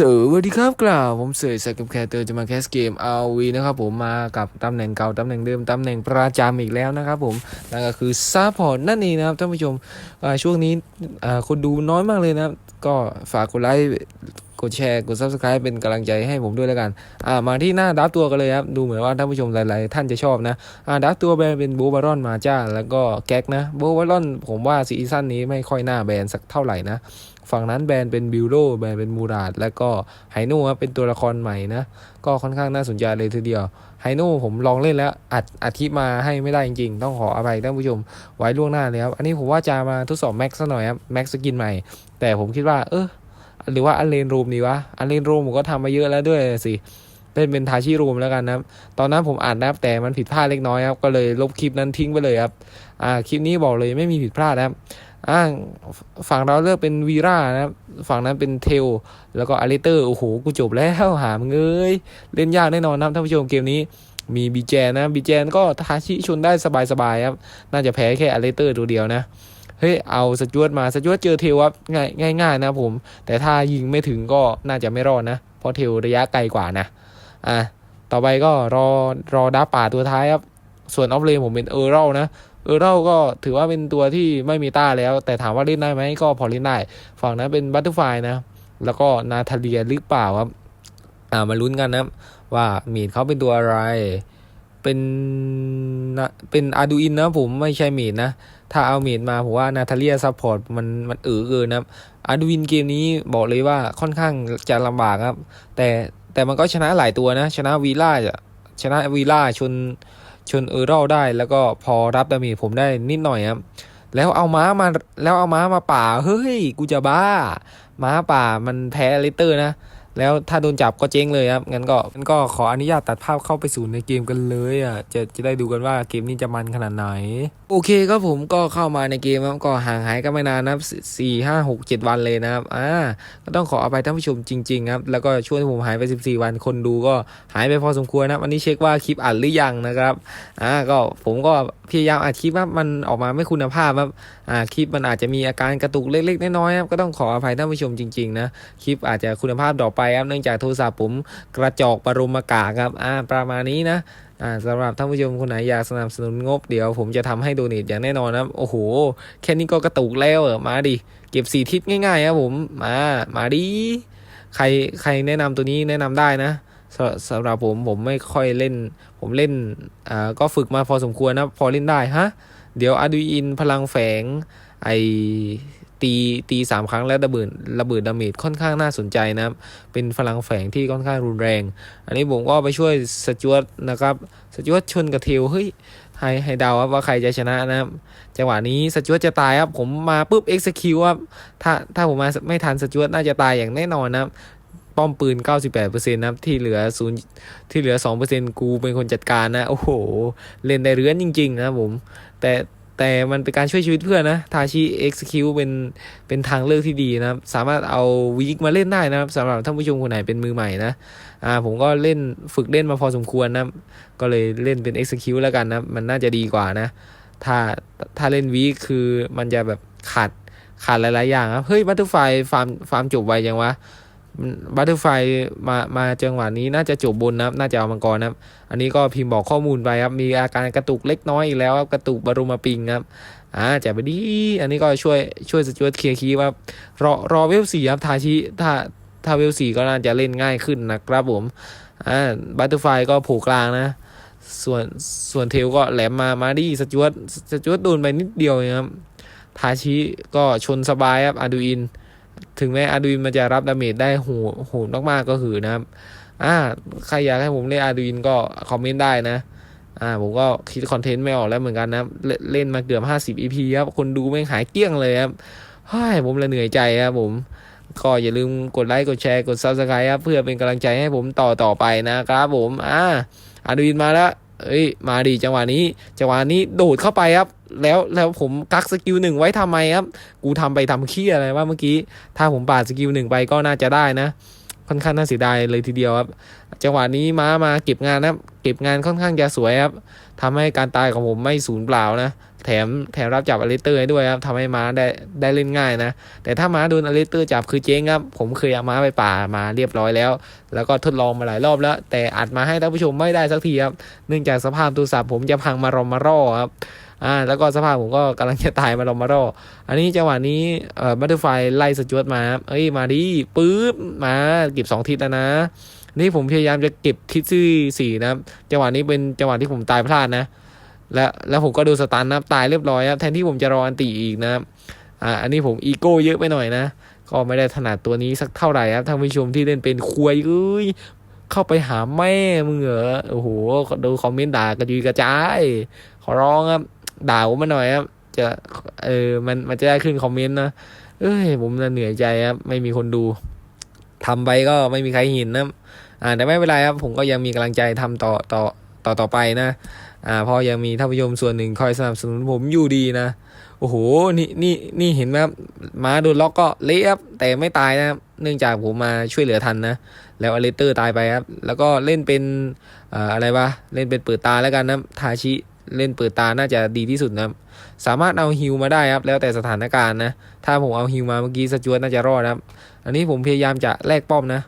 สวัสดีครับกล่าวผมเสยสกับแคเตอร์จะมาแคสเกม RV นะครับผมมากับตำแหน่งเก่าตำแหน่งเดิมตำแหน่งประจำอีกแล้วนะครับผมนั่นก็คือซัพพอร์ตนั่นเองนะครับท่านผู้ชมช่วงนี้คนดูน้อยมากเลยนะครับ ก็ฝากกดไลค์กดแชร์กด subscribe เป็นกำลังใจให้ผมด้วยแล้วกันอ่ามาที่หน้าดับตัวกันเลยครับ ดูเหมือนว่าท่านผู้ชมหลาย ๆ ท่านจะชอบนะอ่าดับตัวแบรนด์เป็นโบบารอนมาจ้า แล้วก็แก๊กนะโบบารอนผมว่าซีซั่นนี้ไม่ค่อยน่าแบนสักเท่าไหร่นะ ฝั่งนั้นแบรนด์เป็นบิลโลแบรนด์เป็นมูราด แล้วก็ไฮโน่ครับเป็นตัวละครใหม่นะ ก็ค่อนข้างน่าสนใจเลยทีเดียวไฮโน่ผมลองเล่นแล้วอัดอัดคลิมาให้ไม่ได้จริงๆ ต้องขออภัยท่านผู้ชมไว้ล่วงหน้าเลยครับ อันนี้ผมว่าจะมาทดสอบแม็กซ์หน่อยครับแม็กซ์สกินใหม่ แต่ผมคิดว่า เออหรือว่าอันเลนรูมดีวะอันเลนรูมผมก็ทำมาเยอะแล้วด้วยสิเล่นเป็นทาชิรูมแล้วกันนะครับ ตอนนั้นผมอ่านนะครับแต่มันผิดพลาดเล็กน้อยครับ ก็เลยลบคลิปนั้นทิ้งไปเลยครับ อ่า คลิปนี้บอกเลยไม่มีผิดพลาดนะครับ อ่าฝั่งเราเลือกเป็นวีร่านะครับฝั่งนั้นเป็นเทล แล้วก็อาริเตอร์ โอ้โห กูจบแล้วหามเงยเล่นยากแน่นอนนะท่านผู้ชมเกมนี้มีบีแจนนะบีแจนก็ทาชิชนได้สบายๆครับ น่าจะแพ้แค่อาริเตอร์ตัวเดียวนะ เฮ้ย เอาสจวตมาสจวตเจอเทลครับง่ายง่ายๆนะผม แต่ถ้ายิงไม่ถึงก็น่าจะไม่รอดนะ เพราะเทลระยะไกลกว่านะ อะต่อไปก็รอรอดับป่าตัวท้ายครับ ส่วนออฟเลนผมเป็นเออร์เรลนะ เออร์เรลก็ถือว่าเป็นตัวที่ไม่มีต้าแล้ว แต่ถามว่าเล่นได้ไหมก็พอเล่นได้ ฝั่งนั้นเป็นบัตเตอร์ไฟนะ แล้วก็นาทาเลียหรือเปล่าครับ อ่ามาลุ้นกันนะว่ามีดเขาเป็นตัวอะไร เป็นนะเป็นอาดูอินนะผมไม่ใช่มีดนะ ถ้าเอามีดมาผมว่านาทาเลียซัพพอร์ตมันมันเออเกินนะอาดูอินเกมนี้บอกเลยว่าค่อนข้างจะลำบากครับ แต่แต่มันก็ชนะหลายตัวนะ ชนะวีล่าจะชนะวีล่าชน ชนเออร์ลได้ แล้วก็พอรับดาเมจผมได้นิดหน่อยครับแล้วเอาม้ามาแล้วเอาม้ามาป่าเฮ้ย กูจะบ้า ม้าป่ามันแพ้ลิเตอร์นะ แล้วถ้าโดนจับก็เจ๊งเลยครับงั้นก็งั้นก็ขออนุญาตตัดภาพเข้าไปสู่ในเกมกันเลยอะจะจะได้ดูกันว่าเกมนี้จะมันขนาดไหน โอเคครับผมก็เข้ามาในเกมครับก็ห่างหายกันไม่นานนะครับสี่ห้าหกเจ็ดวันเลยนะครับอ่าก็ต้องขออภัยท่านผู้ชมจริงๆครับแล้วก็ช่วงที่ผมหายไป 14 วันคนดูก็หายไปพอสมควรนะวันนี้เช็คว่าคลิปอัดหรือยังนะครับอ่าก็ผมก็ พยายามอัดคลิปว่ามันออกมาไม่คุณภาพครับอ่าคลิปมันอาจจะมีอาการกระตุกเล็กๆน้อยๆครับก็ต้องขออภัยท่านผู้ชมจริงๆนะคลิปอาจจะคุณภาพดรอปไปครับเนื่องจากโทรศัพท์ผมกระจอกปรมากาครับอ่าประมาณนี้นะอ่าสำหรับท่านผู้ชมคนไหนอยากสนับสนุนงบเดี๋ยวผมจะทำให้โดเนทอย่างแน่นอนนะครับโอ้โห แค่นี้ก็กระตุกแล้วเออมาดิเก็บสีทิศง่ายๆครับผมมามาดิใครใครแนะนำตัวนี้แนะนำได้นะ สสำหรับผมผมไม่ค่อยเล่น ผมเล่นอ่าก็ฝึกมาพอสมควรนะพอเล่นได้ฮะเดี๋ยวอาดูอินพลังแฝงไอตีตีสามครั้งแล้วระเบิดระเบิดดาเมจค่อนข้างน่าสนใจนะครับ เป็นพลังแฝงที่ค่อนข้างรุนแรง อันนี้ผมก็ไปช่วยสจวตนะครับสจวตชนกับเทลเฮ้ยให้ให้เดาครับว่าใครจะชนะนะครับ จังหวะนี้สจวตจะตายครับ ผมมาปุ๊บ execute ครับถ้าถ้าผมมาไม่ทันสจวตน่าจะตายอย่างแน่นอนนะครับ ป้อมปืน 98%นะครับที่เหลือ0ที่เหลือ 2%กูเป็นคนจัดการนะ โอ้โห เล่นได้เรือนจริง ๆ นะผม แต่แต่มันเป็นการช่วยชีวิตเพื่อนนะ ทาชิ execute เป็นเป็นทางเลือกที่ดีนะครับ สามารถเอาวีคมาเล่นได้นะครับสำหรับท่านผู้ชมคนไหนเป็นมือใหม่นะ อ่าผมก็เล่นฝึกเล่นมาพอสมควรนะ ก็เลยเล่นเป็น execute แล้วกันนะ มันน่าจะดีกว่านะ ถ้าถ้าเล่นวีคคือมันจะแบบขาดขาดหลาย ๆ อย่างครับ เฮ้ยบัตเตอร์ไฟฟาร์มฟาร์มจบไวยังวะ บัตเตอร์ไฟมามาจังหวะนี้น่าจะจบบนนะครับ น่าจะเอามังกรนะครับ อันนี้ก็พิมพ์บอกข้อมูลไปครับ มีอาการกระตุกเล็กน้อยอีกแล้วครับ กระตุกบารุมาปิงครับ อ่าจะไปดี อันนี้ก็ช่วยช่วยสจวตเคลียร์คีย์ครับรอรอเวลสี่ครับ ทาชิถ้าถ้าเวลสี่ก็น่าจะเล่นง่ายขึ้นนะครับผม อ่าบัตเตอร์ไฟก็ผล่กลางนะ ส่วนส่วนเทลก็แหลมมามาดีสจวตสจวตโดนไปนิดเดียวเองครับ ทาชิก็ชนสบายครับอาดูอิน ถึงแม้อาดูอินมันจะรับดาเมจได้โหโหดมากๆก็คือนะครับ อ่าใครอยากให้ผมเล่นอาดูอินก็คอมเมนต์ได้นะ อ่า ผมก็คิดคอนเทนต์ไม่ออกแล้วเหมือนกันนะ เล่นเล่นมาเกือบ50 EP ครับคนดูไม่หายเกลี้ยงเลยครับเฮ้ยผมละเหนื่อยใจครับผม ก็อย่าลืมกดไลค์กดแชร์กด Subscribe ครับเพื่อเป็นกำลังใจให้ผมต่อต่อไปนะครับผม อ่าอาดูอินมาแล้ว เอ้ย มาดีจังหวะนี้ จังหวะนี้โดดเข้าไปครับ แล้วแล้วผมกักสกิลหนึ่งไว้ทำไมครับ กูทำไปทำขี้อะไรว่าเมื่อกี้ ถ้าผมปาดสกิลหนึ่งไปก็น่าจะได้นะ ค่อนข้างน่าเสียดายเลยทีเดียวครับ จังหวะนี้ม้ามาเก็บงานนะเก็บงานค่อนข้างจะสวยครับทำให้การตายของผมไม่สูญเปล่านะแถมแถมรับจับอลิเตอร์ให้ด้วยครับทำให้ม้าได้ได้เล่นง่ายนะ แต่ถ้าม้าโดนอลิเตอร์จับคือเจ๊งครับ ผมเคยเอาม้าไปป่ามาเรียบร้อยแล้ว แล้วก็ทดลองมาหลายรอบแล้ว แต่อัดมาให้ท่านผู้ชมไม่ได้สักทีครับ เนื่องจากสภาพโทรศัพท์ผมจะพังมารอมารอครับอ่าแล้วก็สภาพผมก็กำลังจะตายมารอมารออันนี้จังหวะนี้เอ่อบัตเตอร์ไฟไล่สจวตมาครับเอ้ยมาดิปึ๊บมาเก็บสองทิศแล้วนะ นี่ผมพยายามจะเก็บทิศที่สี่นะครับ จังหวะนี้เป็นจังหวะที่ผมตายพลาดนะ และแล้วผมก็โดนสตันนะตายเรียบร้อยครับแทนที่ผมจะรออันติอีกนะครับอ่าอันนี้ผมอีโก้เยอะไปหน่อยนะ ก็ไม่ได้ถนัดตัวนี้สักเท่าไหร่ครับท่านผู้ชมที่เล่นเป็นควยเอ้ยเข้าไปหาแม่มึงเหรอโอ้โหดูคอมเมนต์ด่ากระจุยกระจายขอร้องครับด่าผมมาหน่อยครับจะเออมันมันจะได้ขึ้นคอมเมนต์นะเอ้ยผมน่ะเหนื่อยใจครับไม่มีคนดูทำไปก็ไม่มีใครเห็นนะ อ่าแต่ไม่เป็นไรครับผมก็ยังมีกำลังใจทำต่อต่อต่อต่อไปนะอ่าพอยังมีท่านผู้ชมส่วนหนึ่งคอยสนับสนุนผมอยู่ดีนะโอ้โหนี่นี่นี่เห็นไหมครับม้าโดนล็อกก็เละครับแต่ไม่ตายนะครับเนื่องจากผมมาช่วยเหลือทันนะแล้วอเลเตอร์ตายไปครับ แล้วก็เล่นเป็นอะไรวะเล่นเป็นเปิดตาแล้วกันนะทาชิเล่นเปิดตาน่าจะดีที่สุดนะสามารถเอาฮิวมาได้ครับ แล้วแต่สถานการณ์นะ ถ้าผมเอาฮิวมาเมื่อกี้สจวตน่าจะรอดครับ อันนี้ผมพยายามจะแลกป้อมนะ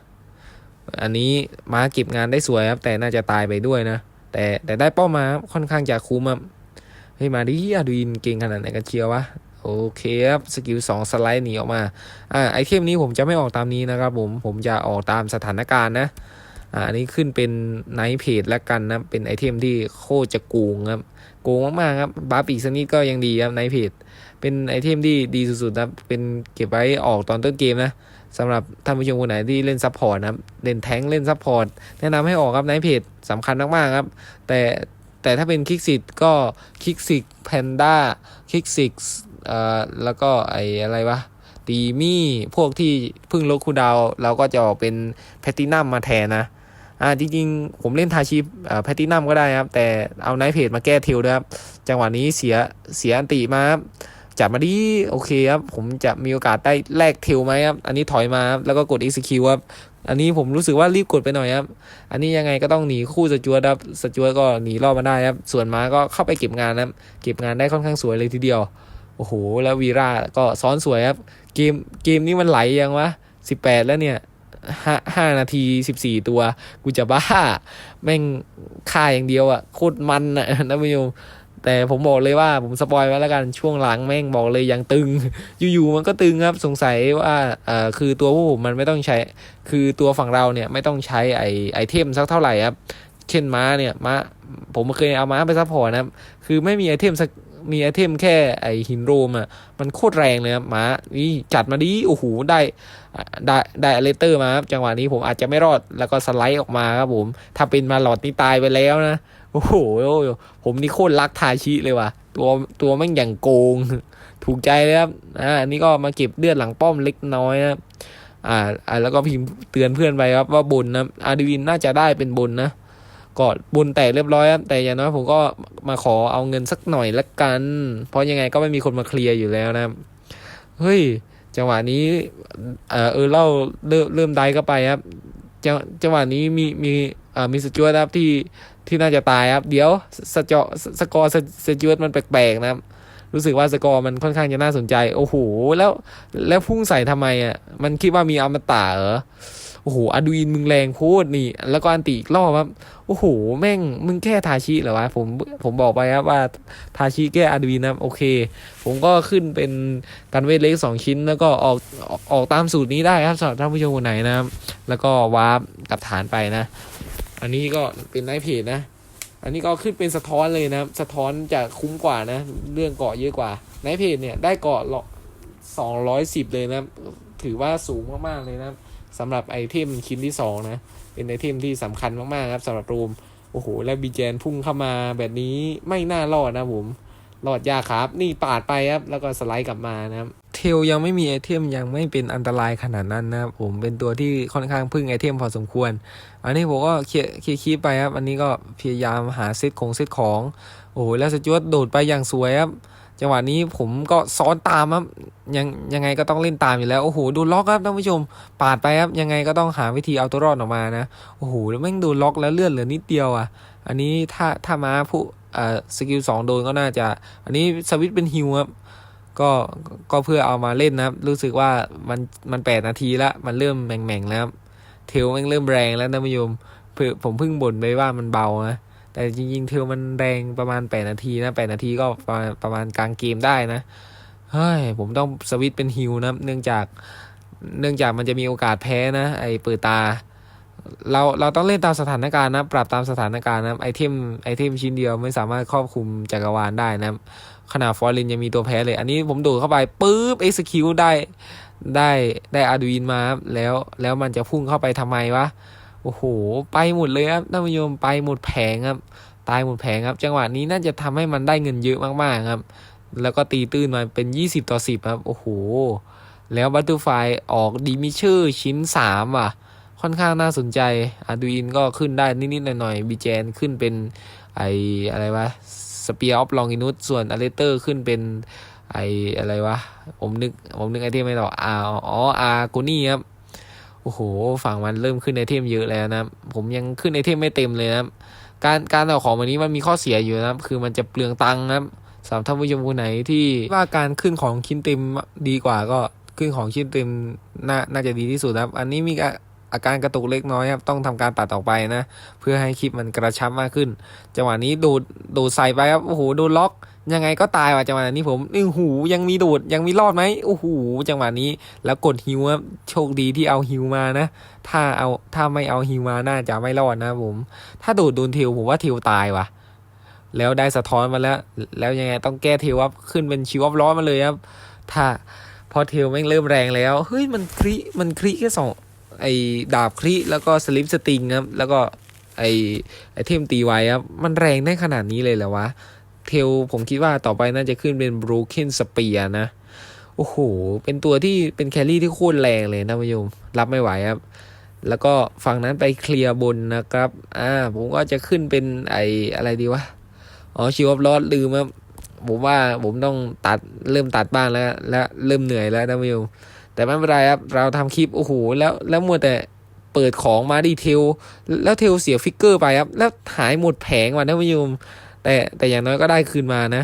อันนี้ม้าเก็บงานได้สวยครับ แต่น่าจะตายไปด้วยนะ แต่แต่ได้เป้ามาค่อนข้างจะคุ้มครับเฮ้ยมาดิอะดูอินเก่งขนาดไหนกันเชียววะโอเคครับสกิลสองสไลด์หนีออกมาอ่าไอเทมนี้ผมจะไม่ออกตามนี้นะครับผมผมจะออกตามสถานการณ์นะอ่าอันนี้ขึ้นเป็นไนท์เพจแล้วกันนะเป็นไอเทมที่โคตรจะโกงครับโกงมากๆครับบาร์ปีกสกนิดก็ยังดีครับไนท์เพจเป็นไอเทมที่ดีสุดๆนะเป็นเก็บไว้ออกตอนต้นเกมนะ สำหรับท่านผู้ชมคนไหนที่เล่นซัพพอร์ตนะครับเล่นแท้งเล่นซัพพอร์ตแนะนำให้ออกครับไนท์เพจสำคัญมากๆครับ แต่แต่ถ้าเป็นคิกซิตก็คิกซิกแพนด้าคิกซิกเอ่อแล้วก็ไออะไรวะตีมี่พวกที่พิ่งลดคูดาว เราก็จะออกเป็นแพตตินัมมาแทนนะอ่าจริงๆ ผมเล่นทาชิเอ่อแพตตินัมก็ได้ครับ แต่เอาไนท์เพจมาแก้เทลด้วยครับ จังหวะนี้เสียเสียอันติมาครับ จับมาดีโอเคครับ ผมจะมีโอกาสได้แลกเทลไหมครับ อันนี้ถอยมาครับแล้วก็กด execute ครับ อันนี้ผมรู้สึกว่ารีบกดไปหน่อยครับ อันนี้ยังไงก็ต้องหนีคู่สจวตครับสจวตก็หนีรอดมาได้ครับ ส่วนม้าก็เข้าไปเก็บงานนะครับ เก็บงานได้ค่อนข้างสวยเลยทีเดียว โอ้โห แล้ววีราก็ซ้อนสวยครับ เกมเกมนี้มันไหลยังวะสิบแปดแล้วเนี่ยห้าห้านาทีสิบสี่ตัว กูจะบ้า แม่งฆ่าอย่างเดียวอะ่ะโคตรมันอะนะผู้ชม แต่ผมบอกเลยว่าผมสปอยไว้แล้วกันช่วงหลังแม่งบอกเลยยังตึง อยู่ๆมันก็ตึงครับสงสัยว่าเอ่อคือตัวพวกผมมันไม่ต้องใช้ คือตัวฝั่งเราเนี่ยไม่ต้องใช้ไอไอเทมสักเท่าไหร่ครับ เช่นม้าเนี่ยม้าผมเคยเอาม้าไปซัพพอร์ตนะครับคือไม่มีไอเทมสักมีไอเทมแค่ไอหินโรมอะมันโคตรแรงเลยครับม้านี่จัดมาดีโอ้โหได้ได้ได้เลเตอร์มาครับจังหวะนี้ผมอาจจะไม่รอดแล้วก็สไลด์ออกมาครับผม ถ้าเป็นมาหลอดนี่ตายไปแล้วนะ โอ้โห ผมนี่โคตรรักทาชิเลยว่ะ ตัวตัวแม่งอย่างโกง ถูกใจเลยครับ อ่านนี้ก็มาเก็บเลือดหลังป้อมเล็กน้อยนะอ่า อ่า แล้วก็พิมพ์เตือนเพื่อนไปครับว่าบนนะอาร์ดวินน่าจะได้เป็นบนนะก็บนแตกเรียบร้อยครับแต่อย่างน้อยผมก็มาขอเอาเงินสักหน่อยละกัน เพราะยังไงก็ไม่มีคนมาเคลียร์อยู่แล้วนะเฮ้ยจังหวะนี้ เออเออเล่าเริ่มเริ่มได้ก็ไปครับจังจังหวะนี้มีมีอ่ามีสจวตครับที่ ที่น่าจะตายครับ เดี๋ยวสจอสกอร์สสจวตมันแปลกๆนะครับ รู้สึกว่าสกอร์มันค่อนข้างจะน่าสนใจ โอ้โห แล้วแล้วพุ่งใส่ทำไมอะ มันคิดว่ามีอมตะเหรอโอ้โหอดูอินมึงแรงโคตรนี่ แล้วก็อันติอีกรอบครับโอ้โห แม่งมึงแค่ทาชิเหรอวะผมผมบอกไปครับว่าทาชิแก้อาดูอินนะโอเค ผมก็ขึ้นเป็นการเวทเล็กสองชิ้น แล้วก็ออกออกออกตามสูตรนี้ได้ครับสำหรับท่านผู้ชมคนไหนนะครับ แล้วก็วาร์ปกับฐานไปนะ อันนี้ก็เป็นไนท์เพจนะ อันนี้ก็ขึ้นเป็นสะท้อนเลยนะ สะท้อนจะคุ้มกว่านะ เรื่องเกาะเยอะกว่าไนท์เพจเนี่ยได้เกาะสองร้อยสิบเลยนะ ถือว่าสูงมากๆเลยนะสำหรับไอเทมชิ้นที่สองนะ เป็นไอเทมที่สำคัญมากๆครับสำหรับรูม โอ้โห แล้วบีเจนพุ่งเข้ามาแบบนี้ไม่น่ารอดนะผม รอดยากครับ นี่ปาดไปครับ แล้วก็สไลด์กลับมานะครับเทลยังไม่มีไอเทมยังไม่เป็นอันตรายขนาดนั้นนะครับผมเป็นตัวที่ค่อนข้างพึ่งไอเทมพอสมควร อันนี้ผมก็เคลียร์เคลียร์คลิปไปครับ อันนี้ก็พยายามหาเซตของเซตของ โอ้โหแล้วสจวตโดดไปอย่างสวยครับจังหวะนี้ผมก็ซ้อนตามครับยังยังไงก็ต้องเล่นตามอยู่แล้ว โอ้โหโดนล็อกครับท่านผู้ชม ปาดไปครับยังไงก็ต้องหาวิธีเอาตัวรอดออกมานะ โอ้โหแล้วแม่งโดนล็อกแล้วเลื่อนเหลือนิดเดียวอะ อันนี้ถ้าถ้ามาผู้ อ่อสกิลสองโดนก็น่าจะ อันนี้สวิตเป็นฮิวครับก็ก็เพื่อเอามาเล่นนะครับ รู้สึกว่ามันมันแปดนาทีละมันเริ่มแหม่งๆแล้วครับเทลม่งเริ่มแรงแล้วนผู้ชมเพื่อผมเพิ่งบ่นไปว่ามันเบานะแต่จริงๆเทลมันแรงประมาณ8นาทีนะ8นาทีก็ประมาณประมาณกลางเกมได้นะเฮ้ยผมต้องสวิตเป็นฮิวนะเนื่องจากเนื่องจากมันจะมีโอกาสแพ้นะ ไอเปิดตา เราเราต้องเล่นตามสถานการณ์นะ ปรับตามสถานการณ์นะไอเทมไอเทมชิ้นเดียวไม่สามารถครอบคลุมจักรวาลได้นะขนาดฟอร์ลินยังมีตัวแพ้เลย อันนี้ผมดดเข้าไปปุ๊บเอ็กซ์คิวได้ได้ได้อาร์ดูอินมาแล้วแล้วมันจะพุ่งเข้าไปทำไมวะ โอ้โห ไปหมดเลยครับท่านผู้ชมไปหมดแผงครับ ตายหมดแผงครับ จังหวะนี้น่าจะทำให้มันได้เงินเยอะมากๆครับ แล้วก็ตีตื้นมาเป็น 20 ต่อ 10 ครับ โอ้โห แล้วบัตเตอร์ไฟออกดีมิเชอร์ชิ้น 3 อะ ค่อนข้างน่าสนใจอาดูอินก็ขึ้นได้นิดๆหน่อยๆบีเจนขึ้นเป็นไออะไรวะสเปียร์ออฟลองอินุสส่วนอเลเตอร์ขึ้นเป็นไออะไรวะ ผมนึก ผมนึกไอเทมไม่ต่อกอาอ๋ออากูนี่ครับ โอ้โห ฝั่งมันเริ่มขึ้นไอเทมเยอะแล้วนะ ผมยังขึ้นไอเทมไม่เต็มเลยนะการการเอาของวันนี้มันมีข้อเสียอยู่นะครับ คือมันจะเปลืองตังค์นะครับสำหรับท่านผู้ชมคนไหนที่ว่าการขึ้นของชิ้นเต็มดีกว่าก็ขึ้นของชิ้นเต็มน่าน่าจะดีที่สุดนะครับ อันนี้มี อาการกระตุกเล็กน้อยครับต้องทำการตัดออกไปนะ เพื่อให้คลิปมันกระชับมากขึ้น จังหวะนี้โดดโดใส่ไปครับโอ้โหดนล็อก ยังไงก็ตายว่ะจังหวะนี้ผมนี่หูยังมีโดดยังมีรอดไหมโอ้โหจังหวะนี้แล้วกดฮิวครับโชคดีที่เอาฮิวมานะ ถ้าเอาถ้าไม่เอาฮิวมาน่าจะไม่รอดนะผม ถ้าโดดโดนเทลผมว่าเทลตายว่ะแล้วได้สะท้อนมาแล้ว แล้วยังไงต้องแก้เทลครับขึ้นเป็นชิวอัพร้อนมาเลยครับ ถ้าพอเทลแม่งเริ่มแรงแล้ว เฮ้ยมันคริมันคริแค่สอง ไอ้ดาบคริแล้วก็สลิปสติงครับ แล้วก็ไอ้ไอเทมตีไว้ครับ มันแรงได้ขนาดนี้เลยเหรอวะ เทลผมคิดว่าต่อไปน่าจะขึ้นเป็น Broken Spear นะ โอ้โห เป็นตัวที่เป็นแครี่ที่โคตรแรงเลยนะผู้ชมรับไม่ไหวครับ แล้วก็ฝั่งนั้นไปเคลียร์บนนะครับ อ่า ผมก็จะขึ้นเป็นไออะไรดีวะ อ๋อชิวอัพลอดลืมครับผมว่าผมต้องตัดเริ่มตัดบ้างแล้ว และเริ่มเหนื่อยแล้วนะผู้ชม แต่ไม่เป็นไรครับ เราทำคลิปโอ้โหแล้วแล้วมัวแต่เปิดของมาดีเทล แล้วเทลเสียฟิกเกอร์ไปครับ แล้วหายหมดแผงว่ะนะผู้ชมแต่แต่อย่างน้อยก็ได้คืนมานะ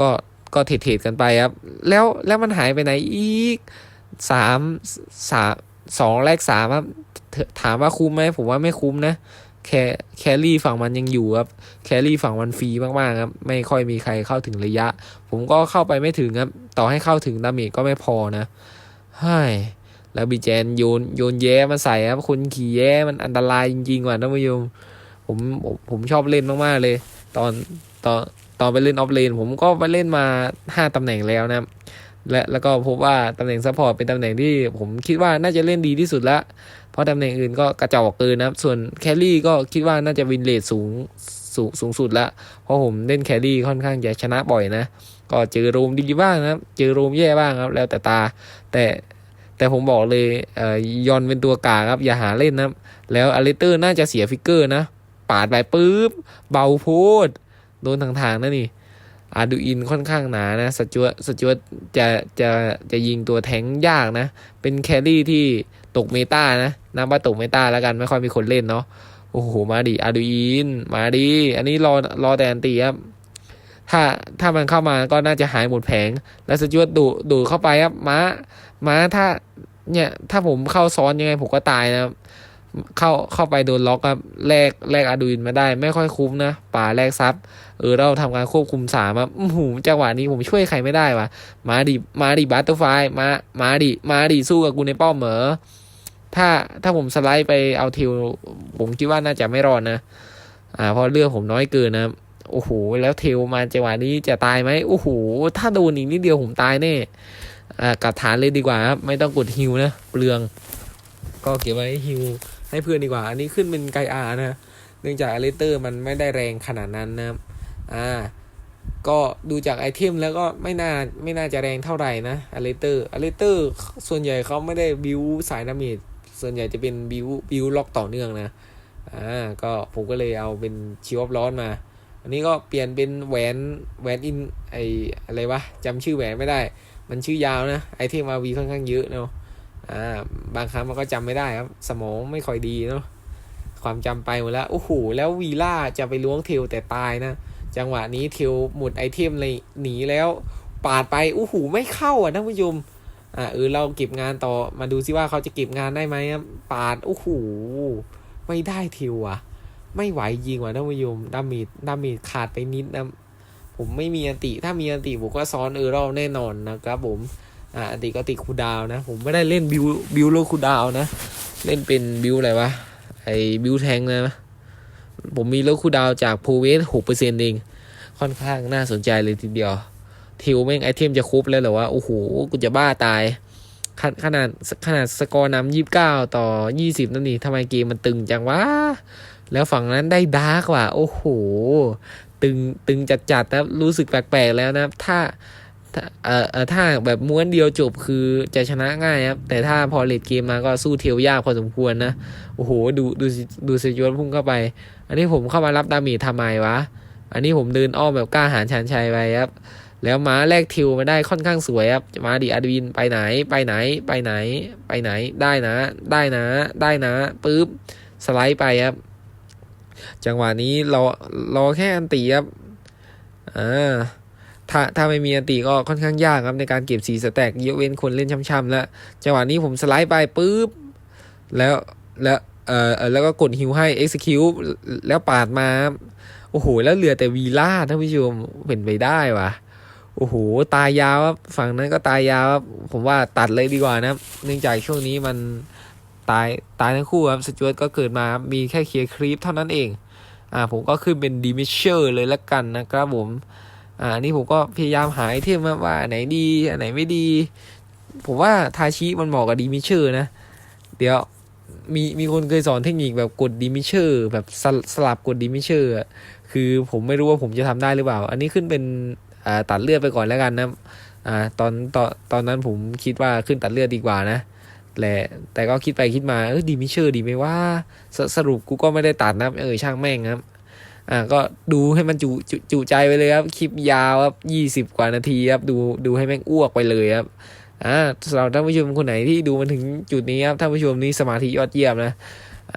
ก็ก็เทรดๆกันไปครับ แล้วแล้วมันหายไปไหนอีกสามสามสองแรกสามครับถถามว่าคุ้มไหมผมว่าไม่คุ้มนะแคแครี่ฝั่งมันยังอยู่ครับ แครี่ฝั่งมันฟรีมากๆครับ ไม่ค่อยมีใครเข้าถึงระยะ ผมก็เข้าไปไม่ถึงครับ ต่อให้เข้าถึงดาเมจก็ไม่พอนะ เฮ้ยแล้วบีเจนโยนโยนแย้มาใส่ครับคนขี่แย้มันอันตรายจริงๆว่ะท่านผู้ชมผมผมผมชอบเล่นมากๆเลย ตอนตอนตอนไปเล่นออฟเลน ผมก็ไปเล่นมาห้าตำแหน่งแล้วนะและแล้วก็พบว่าตำแหน่งซัพพอร์ตเป็นตำแหน่งที่ผมคิดว่าน่าจะเล่นดีที่สุดละเพราะตำแหน่งอื่นก็กระจอกเกินนะครับ ส่วนแครี่ก็คิดว่าน่าจะวินเลทสูงสูงสูงสุดละเพราะผมเล่นแครี่ค่อนข้างจะชนะบ่อยนะ ก็เจอโรมดีบ้างนะครับ เจอโรมแย่บ้างครับ แล้วแต่ตา แต่แต่ผมบอกเลยเอ่อยอนเป็นตัวกาครับ อย่าหาเล่นนะแล้วอเลเตอร์น่าจะเสียฟิกเกอร์นะ ปาดไปปุ๊บ เบาโพดโดนทางทางนะนี่อาดูอินค่อนข้างหนานะสจวตสจวตจะจะจะยิงตัวแทงยากนะ เป็นแครี่ที่ตกเมตานะนับว่าตกเมตาแล้วกันไม่ค่อยมีคนเล่นเนาะโอ้โห มาดิอาดูอิน มาดิอันนี้รอรอแต่อันตีครับ ถ้าถ้ามันเข้ามาก็น่าจะหายหมดแผง แล้วสจวตดูดูเข้าไปครับม้าม้าถ้าเนี่ยถ้าผมเข้าซ้อนยังไงผมก็ตายนะครับเข้าเข้าไปโดนล็อกครับแลกแลกอาดูอินมาได้ ไม่ค่อยคุ้มนะป่าแลกซับเออเราทำการควบคุมสามครับอื้อหูจังหวะนี้ผมช่วยใครไม่ได้วะมาดิมาดิบัตเตอร์ไฟมามาดิมาดิสู้กับกูในป้อมเหมอถ้าถ้าผมสไลด์ไปเอาทิวผมคิดว่าน่าจะไม่รอดนะ อ่าเพราะเลือดผมน้อยเกินนะครับ โอ้โห แล้วเทลมาจังหวะนี้จะตายไหมโอ้โห ถ้าโดนอีกนิดเดียวผมตายแน่อ่ากลับฐานเลยดีกว่าครับ ไม่ต้องกดฮิวนะ เปลือง ก็เก็บไว้ฮิวให้เพื่อนดีกว่า อันนี้ขึ้นเป็นไกอานะ เนื่องจากอเลเตอร์มันไม่ได้แรงขนาดนั้นนะครับ อ่า ก็ดูจากไอเทมแล้วก็ไม่น่าไม่น่าจะแรงเท่าไหร่นะอเลเตอร์อเลเตอร์ส่วนใหญ่เขาไม่ได้บิวสายดาเมจส่วนใหญ่จะเป็นบิวบิวล็อกต่อเนื่องนะ อ่า ก็ผมก็เลยเอาเป็นชิวออฟร้อนมา อันนี้ก็เปลี่ยนเป็นแหวนแหวนอินไออะไรวะจำชื่อแหวนไม่ได้ มันชื่อยาวนะไอเทมอาวีค่อนข้างเยอะเนาะอ่าบางครั้งมันก็จำไม่ได้ครับ สมองไม่ค่อยดีเนาะความจำไปหมดแล้วโอ้โหแล้ววีล่าจะไปล้วงเทลแต่ตายนะ จังหวะนี้เทลหมดไอเทมเลยหนีแล้ว ปาดไปโอ้โหไม่เข้าอะท่านผู้ชมอ่าเออเราเก็บงานต่อมาดูซิว่าเขาจะเก็บงานได้ไหมปาดโอ้โหไม่ได้เทลอะ ไม่ไหวยิงว่ะท่านผู้ชมดามิดดามิดขาดไปนิดนะผมไม่มีอันติ ถ้ามีอันติผมก็ซ้อนเออรอลแน่นอนนะครับผมอ่าอันติก็ติดคูดาวนะ ผมไม่ได้เล่นบิวบิวโลคูดาวนะ เล่นเป็นบิวอะไรวะไอบิวแทงนะผมมีโลคูดาวจากโพเวสหกเปอร์เซ็นต์เองค่อนข้างน่าสนใจเลยทีเดียวทิวแม่งไอเทมจะครบแล้วเหรอวะโอ้โหกูจะบ้าตายขนขนาดขนาดสกอร์นำยี่สิบเก้าต่อยี่สิบนั่นนี่ทำไมเกมมันตึงจังวะ แล้วฝั่งนั้นได้ดาร์กว่ะโอ้โห ตึงตึงจัดจัดนะรู้สึกแปลกๆแล้วนะถ้าถ้าเอ่อถ้าแบบม้วนเดียวจบคือจะชนะง่ายครับ แต่ถ้าพอเลดเกมมาก็สู้เทียวยากพอสมควรนะ โอ้โห ดูดูดูสจวตพุ่งเข้าไป อันนี้ผมเข้ามารับดาเมจทำไมวะ อันนี้ผมเดินอ้อมแบบกล้าหาญชานชัยไปครับ แล้วม้าแลกทิวมาได้ค่อนข้างสวยครับมาดิอาดวินไปไหนไปไหนไปไหน ไปไหนได้นะ ได้นะ ได้นะปุ๊บสไลด์ไปครับ จังหวะนี้รอรอแค่อันตีครับอ่าถ้าถ้าไม่มีอันตีก็ค่อนข้างยากครับในการเก็บสีสแต็กยกเว้นคนเล่นช่ำๆแล้วจังหวะนี้ผมสไลด์ไปปุ๊บแล้วแล้วเอ่อเออแล้วก็กดฮิวให้ execute แล้วปาดมาโอ้โห แล้วเหลือแต่วีล่าท่านผู้ชมเป็นไปได้วะโอ้โห ตายยาวครับฝั่งนั้นก็ตายยาวครับผมว่าตัดเลยดีกว่านะเนื่องจากช่วงนี้มัน ตายตายทั้งคู่ครับสจวตก็เกิดมามีแค่เคลียร์ครีปเท่านั้นเองอ่าผมก็ขึ้นเป็นดีมิเชอร์เลยละกันนะครับผมอ่านี่ผมก็พยายามหาไอเทมว่าไหนดีอันไหนไม่ดี ผมว่าทาชิมันเหมาะกับดีมิเชอร์นะ เดี๋ยวมีมีคนเคยสอนเทคนิคแบบกดดีมิเชอร์ แบบสลสลับกดดีมิเชอร์คือผมไม่รู้ว่าผมจะทำได้หรือเปล่า อันนี้ขึ้นเป็นอ่าตัดเลือดไปก่อนแล้วกันนะอ่าตอนตอนตอนนั้นผมคิดว่าขึ้นตัดเลือดดีกว่านะ แต่แต่ก็คิดไปคิดมาเออดีมิเชอร์ดีไหมว่าสสรุปกูก็ไม่ได้ตัดนะเออช่างแม่งครับอ่าก็ดูให้มันจุจุจุใจไปเลยครับ คลิปยาวครับยี่สิบกว่านาทีครับ ดูดูให้แม่งอ้วกไปเลยครับอ่าสำหรับท่านผู้ชมคนไหนที่ดูมาถึงจุดนี้ครับท่านผู้ชมนี่สมาธิยอดเยี่ยมนะ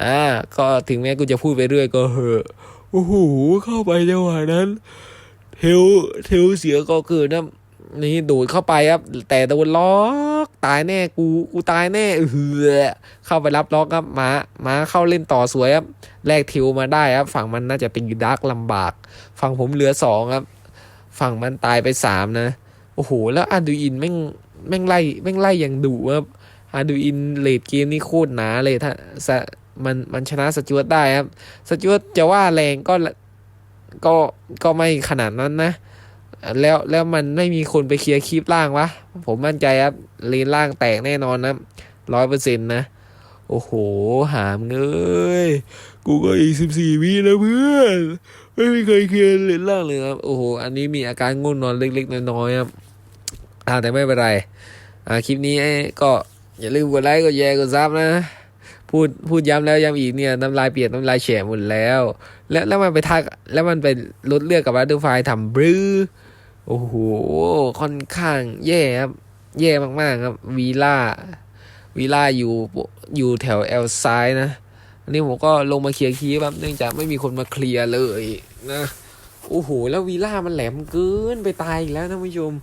อ่าก็ถึงแม้กูจะพูดไปเรื่อยก็เหอะโอ้โหเข้าไปจังหวะนั้นเทลเทลเสียก็เกิดนะนี่โดดเข้าไปครับ แต่โดนล็อ ตายแน่กูกูตายแน่เออเข้าไปรับล็อกครับมามาเข้าเล่นต่อสวยครับแลกทิวมาได้ครับ ฝั่งมันน่าจะเป็นดาร์กลำบาก ฝั่งผมเหลือสองครับ ฝั่งมันตายไปสามนะ โอ้โห แล้วอาดูอินแม่งแม่งไล่แม่งไล่อย่างดุครับอาดูอินเลดเกมนี่โคตรหนาเลยถ้ามันมันชนะสจวตได้ครับสจวตจะว่าแรงก็ก็ก็ไม่ขนาดนั้นนะ แล้วแล้วมันไม่มีคนไปเคลียร์คลิปล่างวะ ผมมั่นใจครับเลนล่างแตกแน่นอนนะร้อยเปอร์เซ็นต์นะ โอ้โห หามเงยกูก็อีกสิบสี่วิแล้วเพื่อน ไม่มีใครเคลียร์เลนล่างเลยครับ โอ้โห อันนี้มีอาการง่วงนอนเล็กๆน้อยๆครับอ่าแต่ไม่เป็นไร อ่าคลิปนี้ก็อย่าลืมกดไลค์กดแชร์กดซับนะ พูดพูดย้ำแล้วย้ำอีกเนี่ยน้ำลายเปียกน้ำลายแฉะหมดแล้ว แล้วแล้วมันไปทักแล้วมันไปลดเลือกกับวัตเตอร์ไฟทำบรื้อ โอ้โห ค่อนข้างแย่ครับ แย่มากๆครับวีล่าวีล่าอยู่อยู่แถวแอลซ้ายนะอันนี้ผมก็ลงมาเคลียร์คีย์ครับเนื่องจากไม่มีคนมาเคลียร์เลยนะโอ้โห แล้ววีล่ามันแหลมเกินไปตายอีกแล้วท่านผู้ชม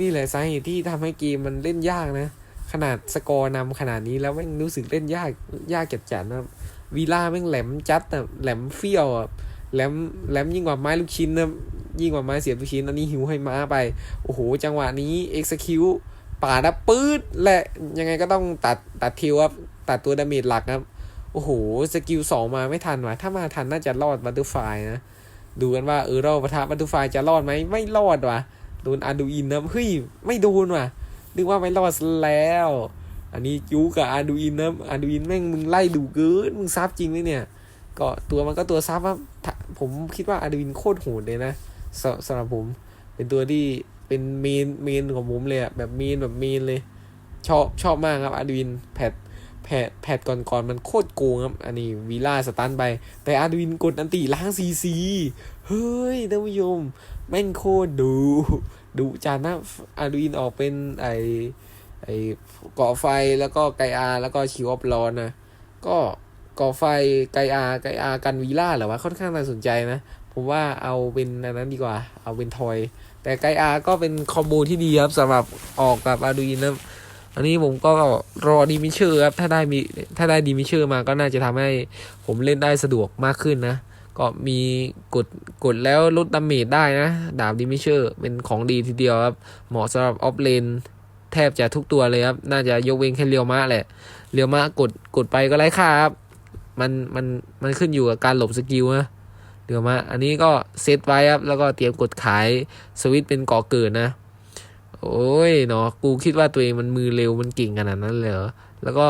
นี่แหละสาเหตุที่ทำให้เกมมันเล่นยากนะ ขนาดสกอร์นำขนาดนี้แล้วแม่งรู้สึกเล่นยากยากจัดจัดนะวีล่าแม่งแหลมจัดอะแหลมเฟี้ยวอะ แหลมแหลมยิ่งกว่าไม้ลูกชิ้นนะยิ่งกว่าไม้เสียบลูกชิ้นอันนี้หิวให้ม้าไป โอ้โห จังหวะนี้ execute ป่าดะปื๊ดและยังไงก็ต้องตัดตัดทิวครับ ตัดตัวดาเมจหลักครับ โอ้โห สกิลสองมาไม่ทันว่ะ ถ้ามาทันน่าจะรอดบัตเตอร์ไฟนะ ดูกันว่าเออเรอดปะทะบัตเตอร์ไฟจะรอดไหม ไม่รอดว่ะ โดนอาดูอินนะเฮ้ย ไม่โดนว่ะ นึกว่าไม่รอดแล้ว อันนี้จูกับอาดูอินนะอาดูอินแม่งมึงไล่ดูเกินมึงซับจริงเลยเนี่ย ก็ตัวมันก็ตัวซับครับถ้า ผมคิดว่าอาดูอินโคตรโหดเลยนะสสำหรับผม เป็นตัวที่เป็นเมนเมนของผมเลยอะแบบเมนแบบเมนเลย ชอบชอบมากครับอาดูอินแพทแพทแพทก่อนๆมันโคตรโกงครับ อันนี้วีล่าสตันไป แต่อาดูอินกดอันติล้างซีซีเฮ้ยท่านผู้ชมแม่งโคตรดูดุจัดนะอาดูอินออกเป็นไอไอเกาะไฟแล้วก็ไกอาแล้วก็ชิวออฟลอนนะก็ กาะไฟไกอาไกอากันวีล่าหรอวะค่อนข้างน่าสนใจนะ ผมว่าเอาเป็นอันนั้นดีกว่า เอาเป็นทอย แต่ไกอาก็เป็นคอมโบที่ดีครับสำหรับออกกับอาดูอินนะอันนี้ผมก็รอดีมิเชอร์ครับถ้าได้มีถ้าได้ดีมิเชอร์มาก็น่าจะทำให้ผมเล่นได้สะดวกมากขึ้นนะ ก็มีกดกดแล้วลดดาเมจได้นะ ดาบดีมิเชอร์เป็นของดีทีเดียวครับ เหมาะสำหรับออฟเลนแทบจะทุกตัวเลยครับ น่าจะยกเว้นแค่เรียวมะแหละ เรียวมะกดกดไปก็ไร้ค่าครับ มันมันมันขึ้นอยู่กับการหลบสกิลนะเดี๋ยวมาอันนี้ก็เซตไว้ครับ แล้วก็เตรียมกดขายสวิตเป็นก่อเกิดนะ โอ้ยเนาะกูคิดว่าตัวเองมันมือเร็วมันเก่งขนาดนั้นเลยเหรอแล้วก็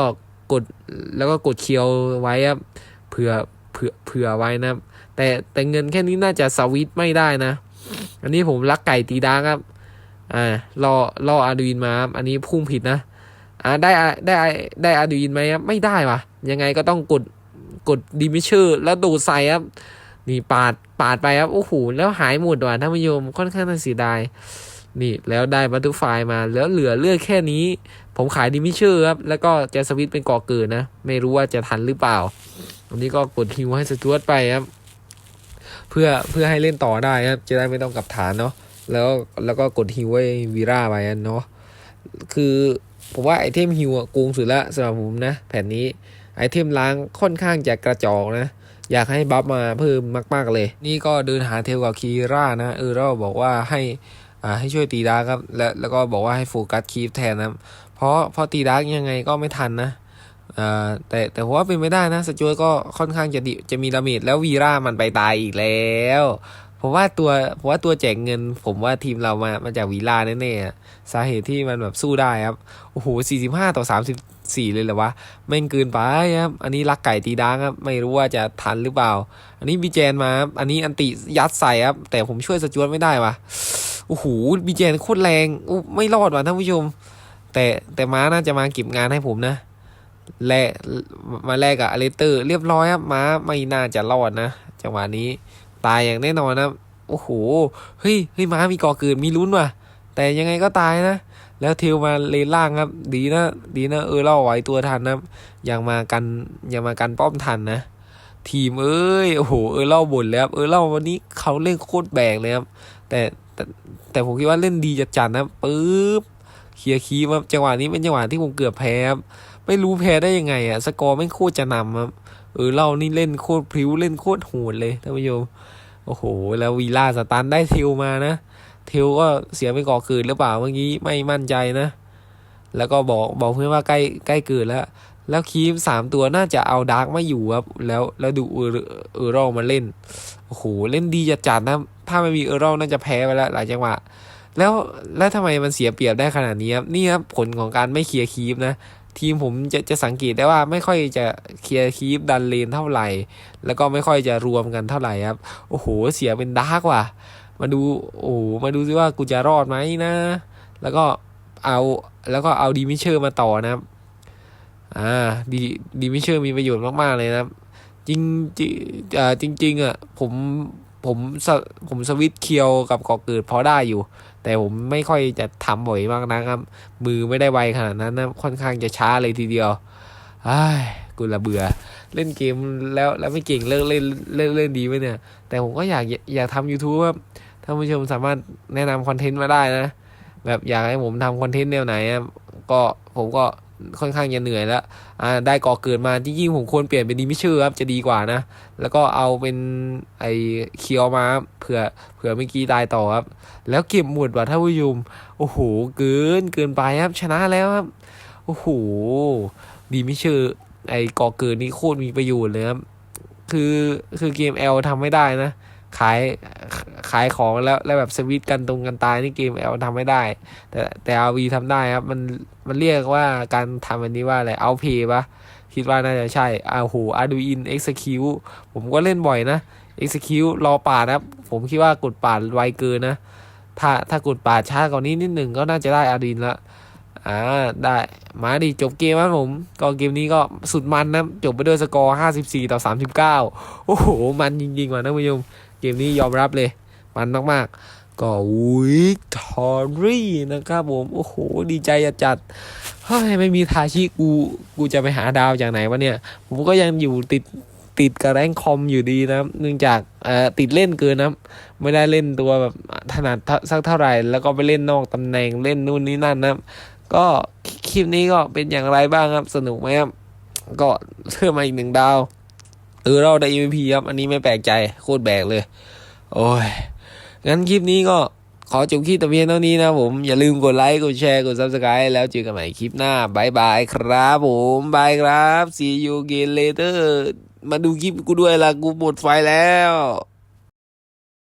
กดแล้วก็กดเคียวไว้ครับเผื่อเผื่อเผื่อไว้นะแต่แต่เงินแค่นี้น่าจะสวิตไม่ได้นะ อันนี้ผมรักไก่ตีดางครับอ่ารอรออาร์ดูอินมาครับอันนี้พุ่งผิดนะอ่าได้อะได้อะได้อาร์ดูอินไหมครับไม่ได้วะยังไงก็ต้องกด กดดิมิเชอร์แล้วโดดใส่ครับนี่ปาดปาดไปครับโอ้โหแล้วหายหมดว่ะท่านผู้ชมค่อนข้างน่าเสียดายนี่แล้วได้บัตเตอร์ไฟมาแล้วเหลือเลือกแค่นี้ ผมขายดิมิเชอร์ครับ แล้วก็จะสวิตเป็นก่อเกิดนะ ไม่รู้ว่าจะทันหรือเปล่าอันนี้ก็กดฮิวให้สจวตไปครับ เพื่อเพื่อให้เล่นต่อได้ครับ จะได้ไม่ต้องกลับฐานเนาะแล้วแล้วก็กดฮิวไว้วีร่าไปเนาะคือผมว่าไอเทมฮิวอะโกงสุดละสำหรับผมนะ แผ่นนี้ ไอเทมล้างค่อนข้างจะกระจอกนะ อยากให้บัฟมาเพิ่มมากๆเลย นี่ก็เดินหาเทลกับคีร่านะเออเราบอกว่าให้อ่าให้ช่วยตีดาร์กครับและแล้วก็บอกว่าให้โฟกัสคีฟแทนนะเพราะเพราะตีดาร์กยังไงก็ไม่ทันนะอ่าแต่แต่ผมว่าเป็นไม่ได้นะสจวตก็ค่อนข้างจะดิจะมีดาเมจแล้ววีร่ามันไปตายอีกแล้วผมว่าตัวผมว่าตัวแจกเงิน ผมว่าทีมเรามามาจากวีร่าแน่ๆสาเหตุที่มันแบบสู้ได้ครับ โอ้โห45 ต่อ 34เลยเหรอวะแม่งเกินไปครับอันนี้ลักไก่ตีดาร์กครับไม่รู้ว่าจะทันหรือเปล่า อันนี้บีเจนมา อันนี้อันติยัดใส่ครับแต่ผมช่วยสจวตไม่ได้วะโอ้โหบีเจนโคตรแรงอู้ไม่รอดว่ะท่านผู้ชม แต่แต่ม้าน่าจะมาเก็บงานให้ผมนะแลมาแลกกับอเลเตอร์ เรียบร้อยครับม้าไม่น่าจะรอดนะจังหวะนี้ตายอย่างแน่นอนนะโอ้โหเฮ้ยเฮ้ยม้ามีก่อเกิดมีลุ้นว่ะ แต่ยังไงก็ตายนะ แล้วเทลมาเลนล่างครับ ดีนะ ดีนะ เออเล่าไหวตัวทันนะยังมากันยังมากันป้อมทันนะ ทีมเอ้ย โอ้โห เออเล่าบ่นแล้ว เออเล่าวันนี้เขาเล่นโคตรแบกเลยครับ แต่แต่แต่ผมคิดว่าเล่นดีจัดจัดนะปึ๊บเคลียร์คีย์ครับจังหวะนี้เป็นจังหวะที่ผมเกือบแพ้ครับไม่รู้แพ้ได้ยังไงอะสกอร์ไม่โคตรจะนำครับเออเรานี่เล่นโคตรพริ้วเล่นโคตรโหดเลยท่านผู้ชมโอ้โห แล้ววีล่าสตันได้เทลมานะ เทลก็เสียไปก่อเกิดหรือเปล่าเมื่อกี้ไม่มั่นใจนะ แล้วก็บอกบอกเพื่อนว่าใกล้ใกล้เกิดแล้ว แล้วคีมสามตัวน่าจะเอาดาร์กไม่อยู่ครับ แล้วแล้วดูเออเออรอมาเล่นโอ้โหเล่นดีจัดจัดนะถ้าไม่มีเออร์รน่าจะแพ้ไปแล้วหลายจังหวะแล้วแล้วทำไมมันเสียเปรียบได้ขนาดนี้ครับนี่ครับผลของการไม่เคลียร์คีปนะทีมผมจะจะสังเกตได้ว่าไม่ค่อยจะเคลียร์คีปดันเลนเท่าไหร่ แล้วก็ไม่ค่อยจะรวมกันเท่าไหร่ครับ โอ้โห เสียเป็นดาร์กว่ะ มาดูโอ้โหมาดูซิว่ากูจะรอดไหมนะ แล้วก็เอาแล้วก็เอาดีมิเชอร์มาต่อนะครับ อ่าดีดีมิเชอร์มีประโยชน์มากๆเลยนะครับ จริงจริงอ่าจริงๆอะผมผมสผมสวิตเคียวกับก่อเกิดพอได้อยู่ แต่ผมไม่ค่อยจะทำบ่อยมากนะครับ มือไม่ได้ไวขนาดนั้นนะค่อนข้างจะช้าเลยทีเดียวอ้ายกูละเบื่อ เล่นเกมแล้วแล้วไม่เก่งเลิกเล่นเลิกเล่นดีไหมเนี่ย แต่ผมก็อยากอยากทำ YouTube ครับ ท่านผู้ชมสามารถแนะนำคอนเทนต์มาได้นะ แบบอยากให้ผมทำคอนเทนต์แนวไหนก็ผมก็ค่อนข้างจะเหนื่อยแล้วได้ก่อเกิดมาที่ยิ่งผมควรเปลี่ยนเป็นดีมิเชอร์ครับจะดีกว่านะ แล้วก็เอาเป็นไอเคียวมาเผื่อเผื่อเมื่อกี้ตายต่อครับ แล้วเก็บหมดว่ะท่านผู้ชมโอ้โหเกินเกินไปครับชนะแล้วครับโอ้โหดีมิเชอร์ไอก่อเกิดนี่โคตรมีประโยชน์เลยครับคือคือเกม L ทำไม่ได้นะ ขายขายของแล้วแล้วแบบสวิตช์กันตรงกันตายนี่เกม L ทำไม่ได้ แต่แต่ RV ทำได้ครับ มันมันเรียกว่าการทำอันนี้ว่าอะไรเอาเพย์ปะคิดว่าน่าจะใช่อ่าโห Arduino Execute ผมก็เล่นบ่อยนะ Execute รอป่านะครับ ผมคิดว่ากดป่าดไวเกินนะ ถ้าถ้ากดป่าช้ากว่านี้นิดหนึ่งก็น่าจะได้ Arduino ละ อ่าได้มาดิจบเกมครับผม ก็เกมนี้ก็สุดมันนะ จบไปด้วยสกอร์ 54 ต่อ 39 โอ้โห มันจริงๆว่ะท่านผู้ชมเกมนี้ยอมรับเลย มันมากๆ ก็วิกตอรี่นะครับผม โอ้โห ดีใจจัดเฮ้ยไม่มีทาชิกู กูจะไปหาดาวจากไหนวะเนี่ย ผมก็ยังอยู่ติดติดกับแรงคอมอยู่ดีนะเนื่องจากเอ่อติดเล่นเกินนะ ไม่ได้เล่นตัวแบบถนัดสักเท่าไหร่ แล้วก็ไปเล่นนอกตำแหน่งเล่นนู่นนี่นั่นนะ ก็คลิปนี้ก็เป็นอย่างไรบ้างครับ สนุกไหมครับ ก็เพิ่มมาอีกหนึ่งดาวเออเราได้ MVP ครับ อันนี้ไม่แปลกใจ โคตรแบกเลย โอ้ย งั้นคลิปนี้ก็ขอจบคลิปแต่เพียงเท่านี้นะผม อย่าลืมกดไลค์ กดแชร์ กด subscribe แล้วเจอกันใหม่คลิปหน้าบายบายครับผมบายครับ see you again later มาดูคลิปกูด้วยล่ะกูหมดไฟแล้ว